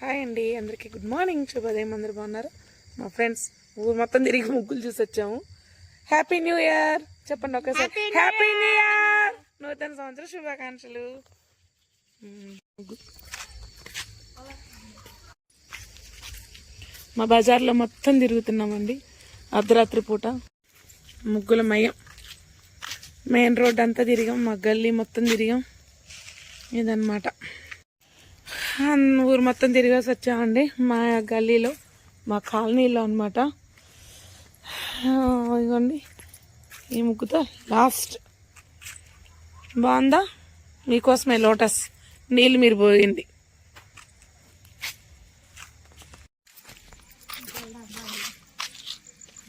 Hi అండి అందరికీ good morning శుభోదయం అందరు బాగున్నారు? మా ఫ్రెండ్స్ ఊరు మొత్తం తిరిగి ముగ్గులు చూసి వచ్చాము. హ్యాపీ న్యూ ఇయర్ చెప్పండి ఒకసారి. హ్యాపీ న్యూ ఇయర్ నూతన సంవత్సర శుభాకాంక్షలు. మా బజార్లో మొత్తం తిరుగుతున్నామండి. అర్ధరాత్రి పూట ముగ్గుల మయం మెయిన్ రోడ్ అంతా తిరిగాం మా గల్లీ మొత్తం తిరిగాం. ఇదన్నమాట. ఊరు మొత్తం తిరిగేసి వచ్చామండి మా గల్లీలో మా కాలనీలో అనమాట ఇదిగోండి ఈ ముగ్గుతో లాస్ట్. బాగుందా? మీకోసమే లోటస్ నీళ్ళు మీరు పోయింది.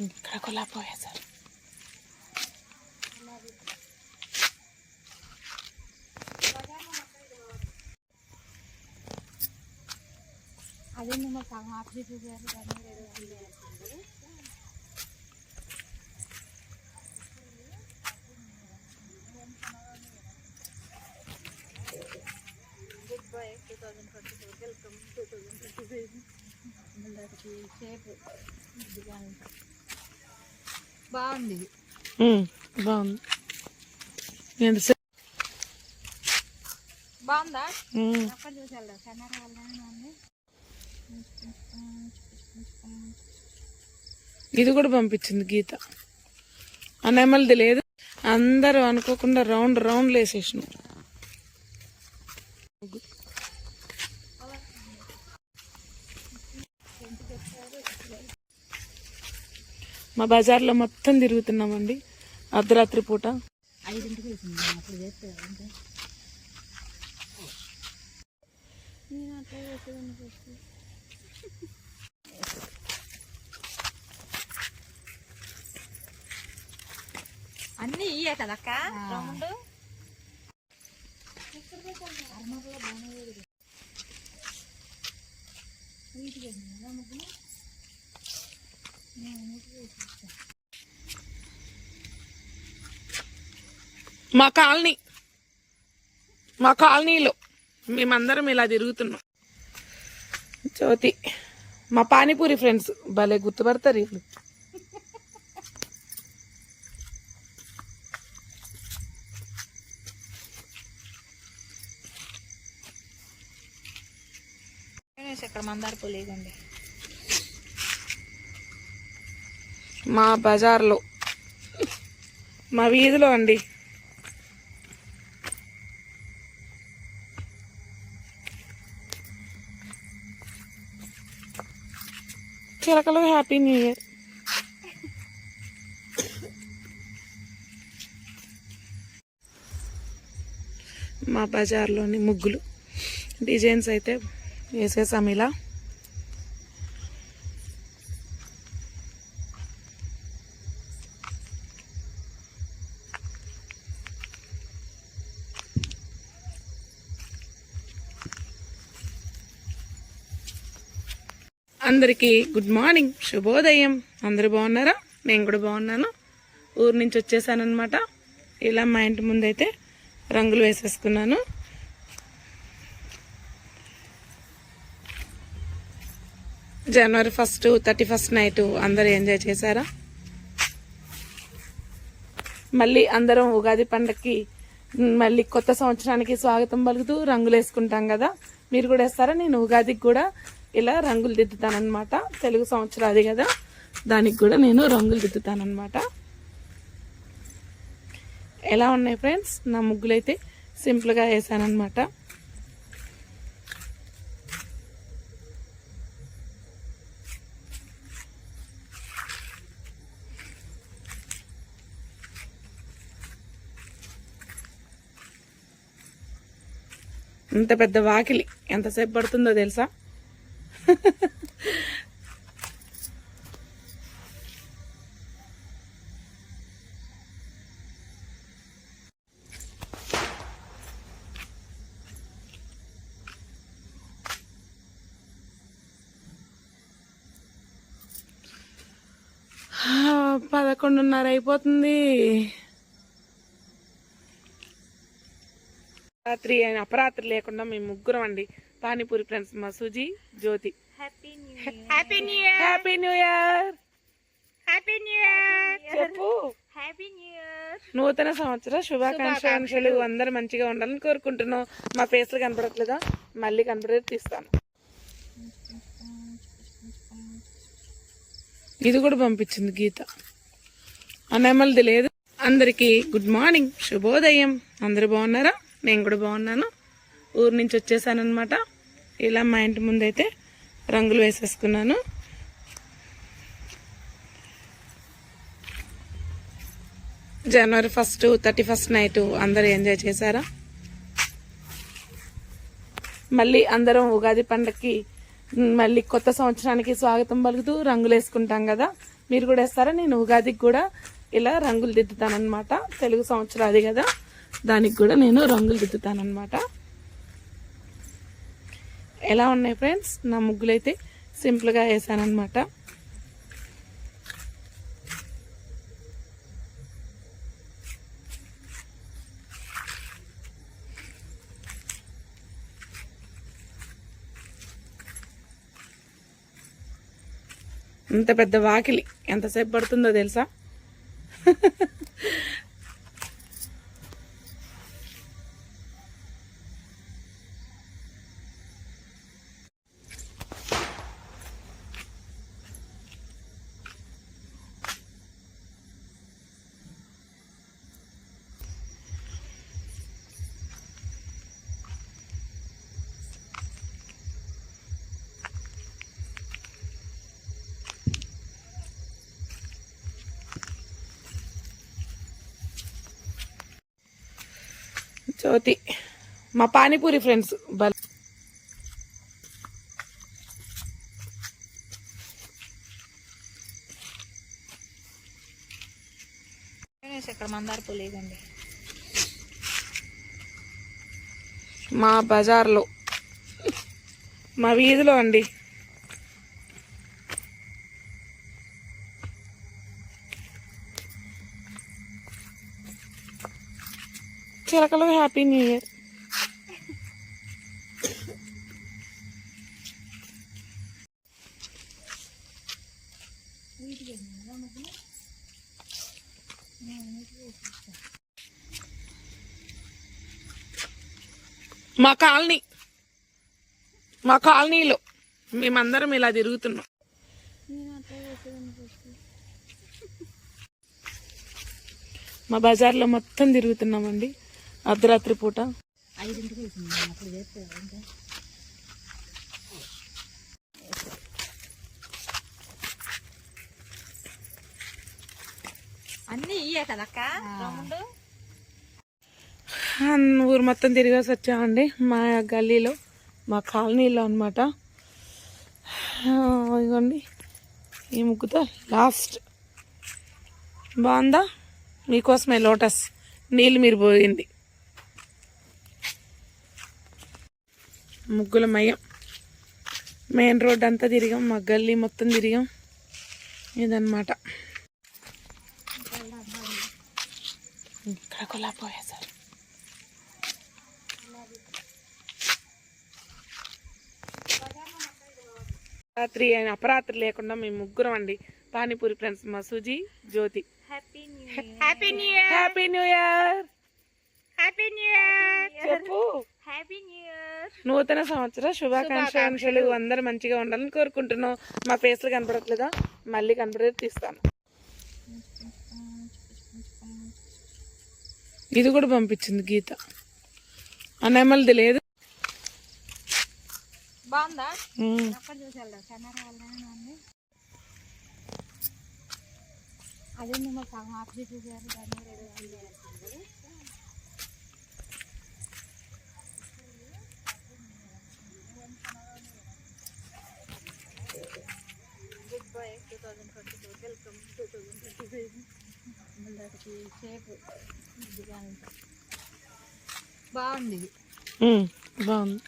ఇక్కడ కొలా పోయేసా అదే మేము సగం ఆఫీస్ చూసారు బాగుంది ఇది. ఉమ్, బాగుంది ఎంతసేపు బాగుందా ఉమ్. అక్కడ చూసి వెళ్దాం కన్నడ వాళ్ళనే ఉంది ఇది కూడా పంపించింది గీత. ఆ నెమలిది లేదు. అందరూ అనుకోకుండా రౌండ్ రౌండ్ వేసేసిన. మా బజార్లో మొత్తం తిరుగుతున్నామండి. అర్ధరాత్రి పూట. ఐదింటికి అన్ని ఇయే కదక్క? రౌండ్? మా కాలనీ మా కాలనీలో మేమందరం ఇలా తిరుగుతున్నాం. జ్యోతి. మా పానీపూరి ఫ్రెండ్స్ భలే గుర్తుపడతారు వీళ్ళు ఇక్కడ మందార పూలు ఇదండి మా బజార్లో. మా వీధిలో అండి. చిలకలు హ్యాపీ న్యూ ఇయర్ మా బజార్లోని ముగ్గులు డిజైన్స్ అయితే వేసేసాం ఇలా అందరికీ గుడ్ మార్నింగ్ శుభోదయం. అందరూ బాగున్నారా? నేను కూడా బాగున్నాను. ఊరు నుంచి వచ్చేసానమాట ఇలా మా ఇంటి ముందైతే రంగులు వేసేసుకున్నాను. జనవరి ఫస్ట్ థర్టీ ఫస్ట్ నైట్ అందరూ ఎంజాయ్ చేశారా? మళ్ళీ అందరం ఉగాది పండగకి మళ్ళీ కొత్త సంవత్సరానికి స్వాగతం పలుకుతూ రంగులు వేసుకుంటాం కదా. మీరు కూడా వేస్తారా? నేను ఉగాదికి కూడా ఇలా రంగులు దిద్దుతానమాట తెలుగు సంవత్సరాది కదా. దానికి కూడా నేను రంగులు దిద్దుతానమాట ఎలా ఉన్నాయి ఫ్రెండ్స్? నా ముగ్గులు అయితే సింపుల్గా వేసానమాట ఇంత పెద్ద వాకిలి ఎంతసేపు పడుతుందో తెలుసా? పదకొండున్నర అయిపోతుంది. రాత్రి అయిన అపరాత్రి లేకుండా మేము ముగ్గురం అండి. పానీపూరి ఫ్రెండ్స్ మా Suji Jyothi. Happy new year happy new year happy new year happy new year చెప్పు. హ్యాపీ న్యూ ఇయర్ నూతన సంవత్సర శుభాకాంక్షలు. అందరు మంచిగా ఉండాలని కోరుకుంటున్నాం. మా ఫేస్లు కనపడట్లేదా? మళ్ళీ కనపడేది తీస్తాను. ఇది కూడా పంపించింది గీత. అన్నమ్మలది లేదు. అందరికీ గుడ్ మార్నింగ్. శుభోదయం. అందరూ బాగున్నారా? నేను కూడా బాగున్నాను. ఊరు నుంచి వచ్చేసానమాట ఇలా మా ఇంటి ముందైతే రంగులు వేసేసుకున్నాను. జనవరి ఫస్ట్ థర్టీ ఫస్ట్ నైట్ అందరూ ఎంజాయ్ చేశారా? మళ్ళీ అందరం ఉగాది పండగకి మళ్ళీ కొత్త సంవత్సరానికి స్వాగతం పలుకుతూ రంగులు వేసుకుంటాం కదా. మీరు కూడా వేస్తారా? నేను ఉగాదికి కూడా ఇలా రంగులు దిద్దుతానమాట తెలుగు సంవత్సరాది కదా. దానికి కూడా నేను రంగులు దిద్దుతానమాట ఎలా ఉన్నాయి ఫ్రెండ్స్? నా ముగ్గులు అయితే సింపుల్గా వేసానమాట ఇంత పెద్ద వాకిలి ఎంతసేపు పడుతుందో తెలుసా? జ్యోతి. మా పానీపూరి ఫ్రెండ్స్ బల్ ఇక్కడ మందార పూలు మా బజార్లో. మా వీధిలో అండి. చిలకలు హ్యాపీ న్యూ ఇయర్ మా కాలనీ మా కాలనీలో మేమందరం ఇలా తిరుగుతున్నాం. మా బజార్లో మొత్తం తిరుగుతున్నామండి. అర్ధరాత్రి పూట? అన్ని కదక్క? ఊరు మొత్తం తిరిగేసి వచ్చామండి మా గల్లీలో మా కాలనీలో అనమాట ఇదిగోండి ఈ ముగ్గుతో లాస్ట్. బాగుందా? మీకోసమే లోటస్ నీళ్ళు మీరు పోయింది. ముగ్గుల మయం మెయిన్ రోడ్ అంతా తిరిగాం మా గల్లీ మొత్తం తిరిగాం. ఇదన్నమాట. ఇక్కడ కొలాపోయా సార్. రాత్రి అయిన అపరాత్రి లేకుండా మేము ముగ్గురం అండి. పానీపూరి ఫ్రెండ్స్ మా Suji Jyothi. Happy new year happy new year happy new year happy new year చెప్పు. హ్యాపీ న్యూ ఇయర్ నూతన సంవత్సర శుభాకాంక్షలు. అందరు మంచిగా ఉండాలని కోరుకుంటున్నాం. మా ఫేస్లు కనపడట్లేదా? మళ్ళీ కనపడేది తీస్తాను. ఇది కూడా పంపించింది గీత. అన్నమ్మలది లేదు. బాగుందా? అదే మేము సగం ఆఫీస్ చూసారు. దాన్ని two thousand twenty two welcome two thousand twenty five shape బాగుంది. బాగుంది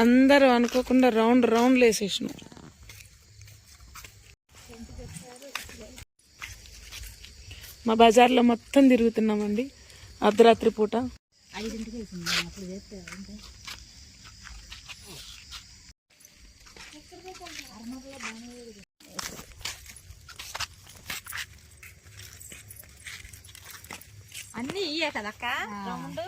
అందరూ అనుకోకుండా రౌండ్ రౌండ్లు వేసేసినాం మా బజార్లో మొత్తం తిరుగుతున్నామండి. అర్ధరాత్రి పూట. ఐదింటికి అప్పుడు అన్నీ ఇయ్యే కదక్క? రౌండ్.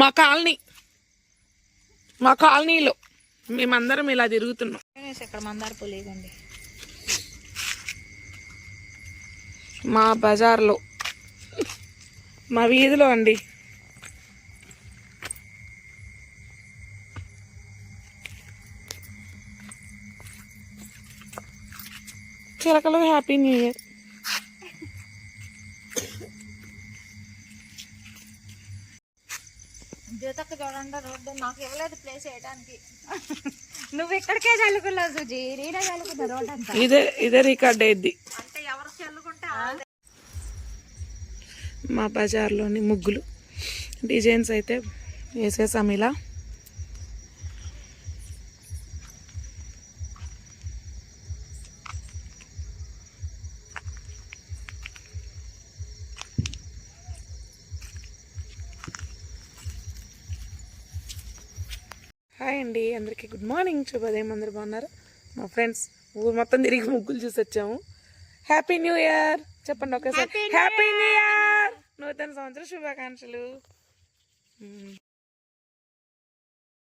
మా కాలనీ. మా కాలనీలో మేమందరం ఇలా తిరుగుతున్నాం. ఇక్కడ మందార పూలు లేదండి మా బజార్లో మా వీధిలో అండి. చిలకలు హ్యాపీ న్యూ ఇయర్. జ్యోతక్క చూడండి రోడ్డు నాకు ఇవ్వలేదు ప్లేస్ వేయడానికి నువ్వు ఇక్కడికే చల్లుకున్నావు సుజీ నేనే చల్లుకున్నా రోడ్ అంతా ఇదే ఇదే రికార్డ్ అయ్యిద్ది అంటే ఎవరు చల్లుకుంటే. మా బజార్లోని ముగ్గులు. డిజైన్స్ అయితే వేసేసాం ఇలా హాయ్ అండి అందరికీ గుడ్ మార్నింగ్. శుభోదయం అందరు బాగున్నారు? మా ఫ్రెండ్స్ ఊరు మొత్తం తిరిగి ముగ్గులు చూసి వచ్చాము హ్యాపీ న్యూ ఇయర్! చెప్పండి ఒకసారి హ్యాపీ న్యూ ఇయర్! నూతన సంవత్సర శుభాకాంక్షలు.